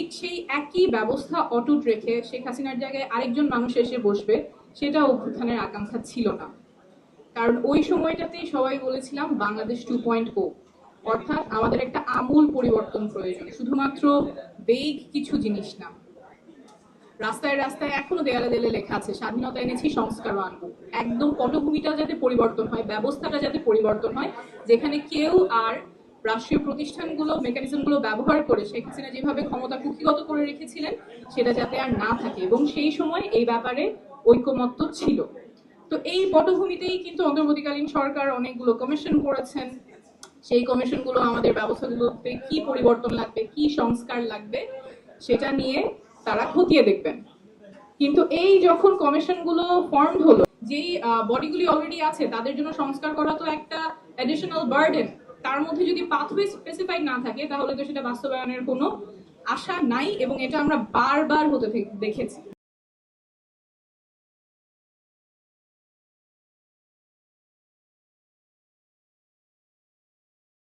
ঠিক সেই একই ব্যবস্থা অটুট রেখে শেখ হাসিনার জায়গায় আরেকজন মানুষ এসে বসবে সেটা অভ্যুত্থানের আকাঙ্ক্ষা ছিল না। কারণ ওই সময়টাতেই সবাই বলেছিলাম বাংলাদেশ টু পয়েন্ট ও অর্থাৎ আমাদের একটা আমূল পরিবর্তন প্রয়োজন, শুধুমাত্র বেগ কিছু জিনিস না। রাস্তায় রাস্তায় এখনও দেয়ালে দেয়ালে লেখা আছে, স্বাধীনতা এনেছি সংস্কার আনব। একদম পটভূমিটা যাতে পরিবর্তন হয়, ব্যবস্থাটা যাতে পরিবর্তন হয়, যেখানে কেউ আর রাষ্ট্রীয় প্রতিষ্ঠানগুলো মেকানিজমগুলো ব্যবহার করে শেখ হাসিনা যেভাবে ক্ষমতা কুক্ষিগত করে রেখেছিলেন, সেটা যাতে আর না থাকে। এবং সেই সময় এই ব্যাপারে ঐকমত্য ছিল। তো এই পটভূমিতেই কিন্তু অন্তর্বর্তীকালীন সরকার অনেকগুলো কমিশন করেছেন। সেই কমিশনগুলো আমাদের ব্যবস্থাগুলোতে কি পরিবর্তন লাগবে, কি সংস্কার লাগবে, সেটা নিয়ে তারা খতিয়ে দেখবেন। কিন্তু এই যখন কমিশনগুলো ফর্ম হলো, যেই বডিগুলি অলরেডি আছে, তাদের জন্য সংস্কার করা তো একটা অ্যাডিশনাল বার্ডেন তার মধ্যে যদি পাথওয়ে স্পেসিফাইড না থাকে, তাহলে তো সেটা বাস্তবায়নের কোনো আশা নাই এবং এটা আমরা বারবার হতে দেখেছি।